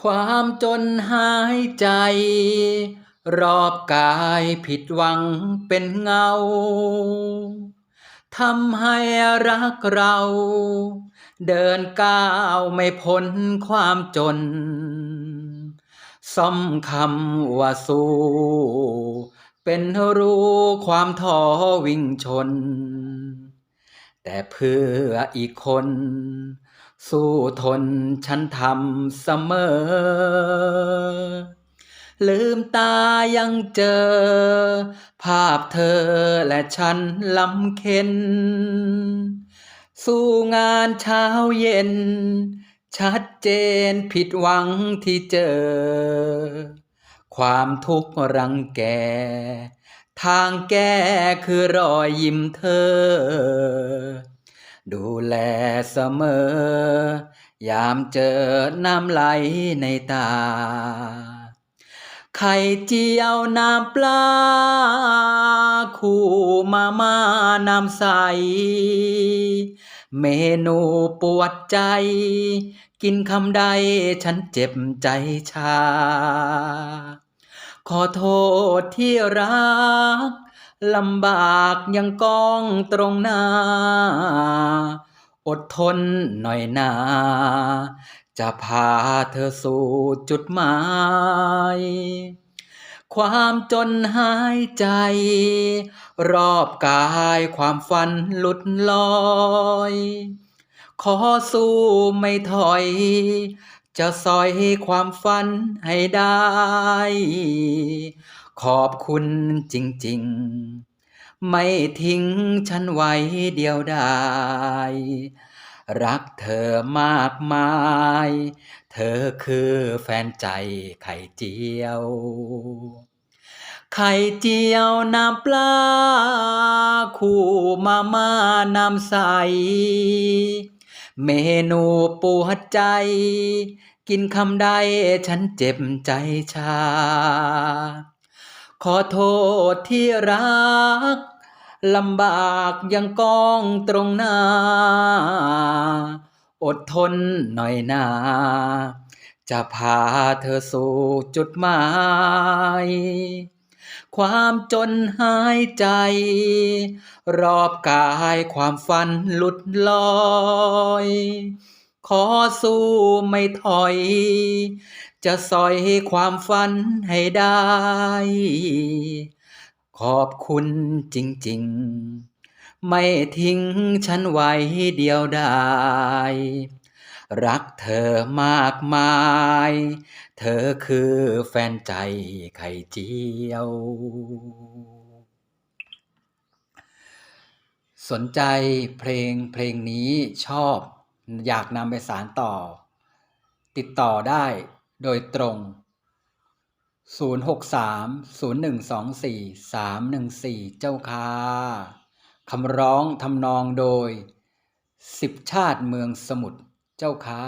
ความจนหายใจ รอบกายผิดหวังเป็นเงาทำให้รักเรา เดินก้าวไม่พ้นความจนซ่อมคำว่าสู้เป็นรู้ความท้อวิ่งชน แต่เพื่ออีกคน สู้ทนฉันทำเสมอ ลืมตายังเจอ ภาพเธอและฉันลำเค็น สู้งานเช้าเย็น ชัดเจนผิดหวังที่เจอ ความทุกข์รังแก ทางแก้คือรอยยิ้มเธอ ดูแลเสมอ ยามเจอน้ำไหลในตา ไข่เจียวน้ำปลา คู่มาม่าน้ำใส เมนูปวดใจ กินคำใดฉันเจ็บใจชา ขอโทษที่รักลำบากยังกองตรงหน้า อดทนหน่อยนา จะพาเธอสู่จุดหมาย ความจนหายใจ รอบกายความฝันหลุดลอย ขอสู้ไม่ถอย จะสอยความฝันให้ได้ ขอบคุณจริง ๆ ไม่ทิ้งฉันไว้เดียวดาย รักเธอมากมาย เธอคือแฟนใจไข่เจียว ไข่เจียวน้ำปลา คู่มาม่าน้ำใส เมนูปวดใจ กินคำใดฉันเจ็บใจชาขอโทษที่รัก ลำบากยังกองตรงหน้า อดทนหน่อยนา จะพาเธอสู่จุดหมาย ความจนหายใจ รอบกายความฝันหลุดลอย ขอสู้ไม่ถอย จะสอยความฝันให้ได้ ขอบคุณจริง ๆ ไม่ทิ้งฉันไว้เดียวดายรักเธอมากมาย เธอคือแฟนใจไข่เจียว สนใจเพลงเพลงนี้ชอบ อยากนำไปสารต่อ ติดต่อได้โดยตรง 063-0124-314เจ้าค่ะคำร้องทำนองโดยสิบชาติเมืองสมุทรเจ้าค่ะ